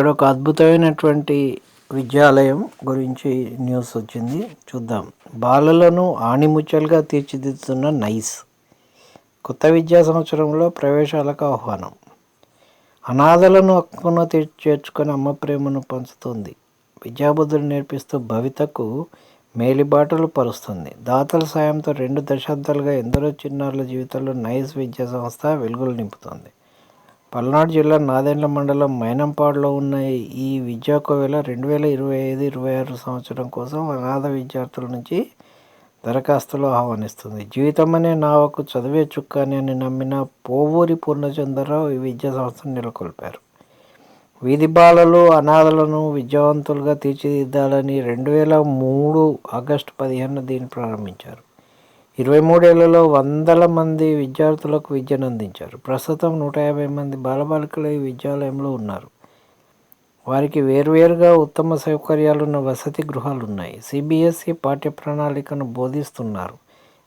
ఇక్కడ ఒక అద్భుతమైనటువంటి విద్యాలయం గురించి న్యూస్ వచ్చింది. చూద్దాం. బాలలను ఆణిముత్యాలుగా తీర్చిదిద్దుతున్న నైస్. కొత్త విద్యా సంవత్సరంలో ప్రవేశాలకు ఆహ్వానం. అనాథలను హక్కును చేర్చుకొని అమ్మ ప్రేమను పంచుతుంది. విద్యాబుద్ధులు నేర్పిస్తూ భవితకు మేలిబాటలు పరుస్తుంది. దాతల సాయంతో రెండు దశాబ్దాలుగా ఎందరో చిన్నారుల జీవితంలో నైస్ విద్యా సంస్థ వెలుగులు నింపుతుంది. పల్నాడు జిల్లా నాదెండ్ల మండలం మైనంపాడులో ఉన్న ఈ విద్యా కోవెల రెండు వేల ఇరవై ఐదు ఇరవై ఆరు సంవత్సరం కోసం అనాథ విద్యార్థుల నుంచి దరఖాస్తులు ఆహ్వానిస్తుంది. జీవితం అనే నావకు చదివే చుక్కాని అని నమ్మిన పోవూరి పూర్ణచంద్రరావు ఈ విద్యా సంస్థను నెలకొల్పారు. వీధి బాలలు అనాథలను విద్యావంతులుగా తీర్చిదిద్దాలని రెండు వేల మూడు ఆగస్టు పదిహేను దీన్ని ప్రారంభించారు. ఇరవై మూడేళ్ళలో వందల మంది విద్యార్థులకు విద్యను అందించారు. ప్రస్తుతం నూట యాభై మంది బాలబాలికలు ఈ విద్యాలయంలో ఉన్నారు. వారికి వేర్వేరుగా ఉత్తమ సౌకర్యాలున్న వసతి గృహాలు ఉన్నాయి సిబిఎస్ఈ పాఠ్య ప్రణాళికను బోధిస్తున్నారు.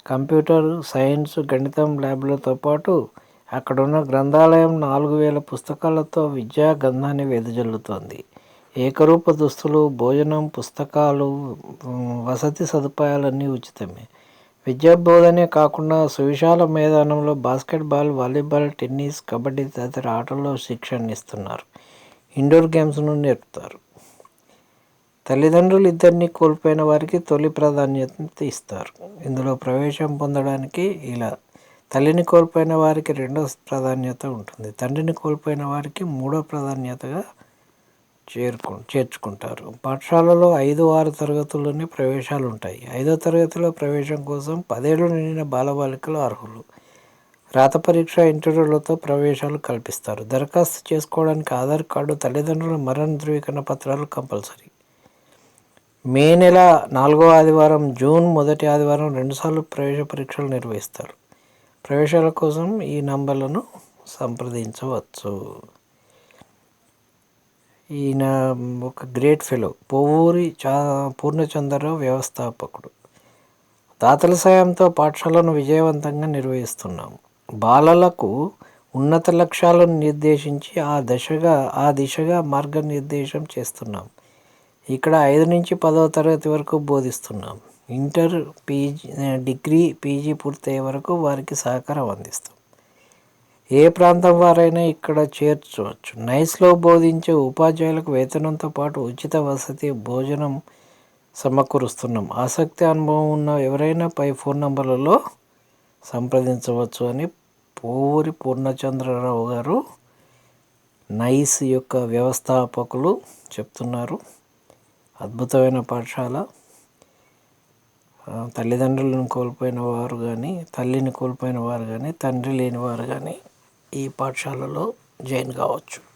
కంప్యూటర్ సైన్స్ గణితం ల్యాబ్లతో పాటు అక్కడున్న గ్రంథాలయం నాలుగు వేల పుస్తకాలతో విద్యా గంధాన్ని వెదజల్లుతోంది. ఏకరూప దుస్తులు భోజనం పుస్తకాలు వసతి సదుపాయాలన్నీ ఉచితమే. విద్యా బోధనే కాకుండా సువిశాల మైదానంలో బాస్కెట్బాల్ వాలీబాల్ టెన్నిస్ కబడ్డీ తదితర ఆటల్లో శిక్షణ ఇస్తున్నారు. ఇండోర్ గేమ్స్ను నేర్పుతారు. తల్లిదండ్రులు ఇద్దరిని కోల్పోయిన వారికి తొలి ప్రాధాన్యత ఇస్తారు. ఇందులో ప్రవేశం పొందడానికి ఇలా తల్లిని కోల్పోయిన వారికి రెండో ప్రాధాన్యత ఉంటుంది. తండ్రిని కోల్పోయిన వారికి మూడో ప్రాధాన్యతగా చేరుకు చేర్చుకుంటారు. పాఠశాలలో ఐదు ఆరు తరగతుల్లోనే ప్రవేశాలు ఉంటాయి ఐదో తరగతిలో ప్రవేశం కోసం పదేళ్ళు నిండిన బాలబాలికలు అర్హులు. రాత పరీక్ష ఇంటర్వ్యూలతో ప్రవేశాలు కల్పిస్తారు. దరఖాస్తు చేసుకోవడానికి ఆధార్ కార్డు తల్లిదండ్రుల మరణ ధృవీకరణ పత్రాలు కంపల్సరీ. మే నెల నాలుగో ఆదివారం జూన్ మొదటి ఆదివారం రెండుసార్లు ప్రవేశ పరీక్షలు నిర్వహిస్తారు. ప్రవేశాల కోసం ఈ నంబర్లను సంప్రదించవచ్చు. ఈయన ఒక గ్రేట్ ఫెలో పోవూరి చా పూర్ణచంద్రరావు వ్యవస్థాపకుడు. దాతల సాయంతో పాఠశాలను విజయవంతంగా నిర్వహిస్తున్నాము. బాలలకు ఉన్నత లక్ష్యాలను నిర్దేశించి ఆ దశగా ఆ దిశగా మార్గనిర్దేశం చేస్తున్నాం. ఇక్కడ ఐదు నుంచి పదవ తరగతి వరకు బోధిస్తున్నాం. ఇంటర్ పీజీ డిగ్రీ పీజీ పూర్తయ్యే వరకు వారికి సహకారం అందిస్తాం ఏ ప్రాంతం వారైనా ఇక్కడ చేర్చవచ్చు. నైస్లో బోధించే ఉపాధ్యాయులకు వేతనంతో పాటు ఉచిత వసతి భోజనం సమకూరుస్తున్నాం. ఆసక్తి అనుభవం ఉన్న ఎవరైనా పై ఫోన్ నంబర్లలో సంప్రదించవచ్చు అని పోవూరి పూర్ణచంద్రరావు గారు నైస్ యొక్క వ్యవస్థాపకులు చెప్తున్నారు. అద్భుతమైన పాఠశాల. తల్లిదండ్రులను కోల్పోయిన వారు కానీ తల్లిని కోల్పోయిన వారు కానీ తండ్రి లేని వారు కానీ ఈ పాఠశాలలో జాయిన్ కావచ్చు.